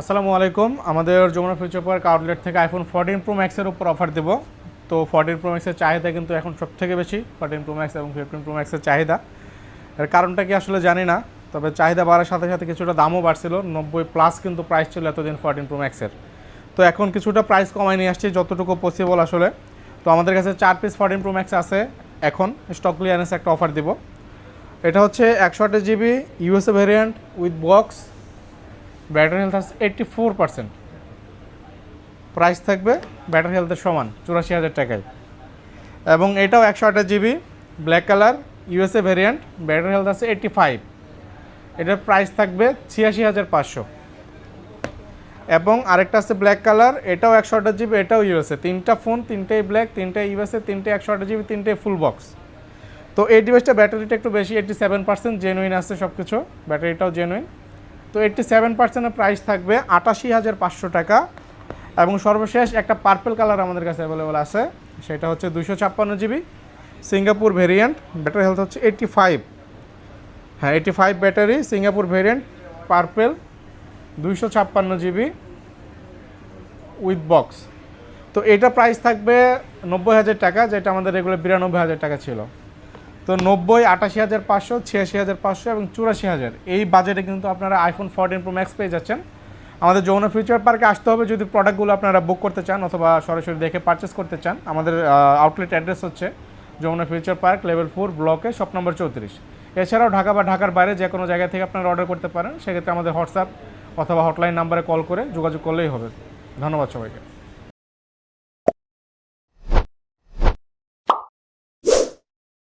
আসসালামু আলাইকুম। আমাদের যমুনা ফিউচার পার্ক আউটলেট থেকে আইফোন ফোরটিন প্রো ম্যাক্সের উপর অফার দেবো। তো ফোরটিন প্রো ম্যাক্সের চাহিদা কিন্তু এখন সব থেকে বেশি ফোরটিন প্রো ম্যাক্স এবং ফিফটিন প্রো ম্যাক্সের চাহিদা। এর কারণটা কি আসলে জানি না, তবে চাহিদা বাড়ার সাথে সাথে কিছুটা দামও বাড়ছিল, নব্বই প্লাস কিন্তু প্রাইস ছিল এতদিন ফোরটিন প্রো ম্যাক্সের তো এখন কিছুটা প্রাইস কমায় নিয়ে আসছি, যতটুকু পসিবল আসলে। তো আমাদের কাছে চার পিস ফোরটিন প্রো ম্যাক্স আছে, এখন স্টক ক্লিয়ারেন্স একটা অফার দিব। এটা হচ্ছে একশো আঠাশ GB USA variant with box battery health আছে এইট্টি ফোর পার্সেন্ট প্রাইস থাকবে ব্যাটারি হেলথের সমান চুরাশি হাজার টাকায়। এবং এটাও একশো আঠাশ GB black colour USA variant battery health আছে এইট্টি ফাইভ এটার প্রাইস থাকবে ছিয়াশি হাজার পাঁচশো। এবং আরেকটা আছে ব্ল্যাক কালার এটাও একশো আঠাশ জিবি এটাও ইউএসএ তিনটা ফোন তিনটেই ব্ল্যাক তিনটে ইউএসএ তিনটে একশো আঠাশ জিবি তিনটে ফুল বক্স তো এই ডিভাইসটা ব্যাটারিটা একটু বেশি এইটটি সেভেন পার্সেন্ট জেনুইন আছে সব কিছু ব্যাটারিটাও জেনুইন তো এইটটি সেভেন পার্সেন্টের প্রাইস থাকবে আটাশি হাজার পাঁচশো টাকা এবং সর্বশেষ একটা পার্পেল কালার আমাদের কাছে অ্যাভেলেবল আছে। সেটা হচ্ছে দুশো ছাপ্পান্ন GB Singapore variant battery health হচ্ছে এইটটি ফাইভ হ্যাঁ eighty five battery Singapore variant purple দুইশো ছাপ্পান্ন জিবি উইথ বক্স তো এটা প্রাইস থাকবে নব্বই হাজার টাকা, যেটা আমাদের রেগুলার বিরানব্বই হাজার টাকা ছিল। তো নব্বই, আটাশি হাজার পাঁচশো, ছিয়াশি হাজার পাঁচশো এবং চুরাশি হাজার। এই বাজেটে কিন্তু আপনারা আইফোন ফোরটিন প্রো ম্যাক্স পেয়ে যাচ্ছেন। আমাদের যমুনা ফিউচার পার্কে আসতে হবে যদি প্রোডাক্টগুলো আপনারা বুক করতে চান অথবা সরাসরি দেখে পারচেস করতে চান। আমাদের আউটলেট অ্যাড্রেস হচ্ছে Jamuna future park level four ব্লকে শপ নম্বর চৌত্রিশ। এছাড়াও ঢাকা বা ঢাকার বাইরে যে কোনো জায়গা থেকে আপনারা অর্ডার করতে পারেন। সেক্ষেত্রে আমাদের হোয়াটসঅ্যাপ অথবা হটলাইন নাম্বারে কল করে যোগাযোগ করলেই হবে। ধন্যবাদ সবাইকে।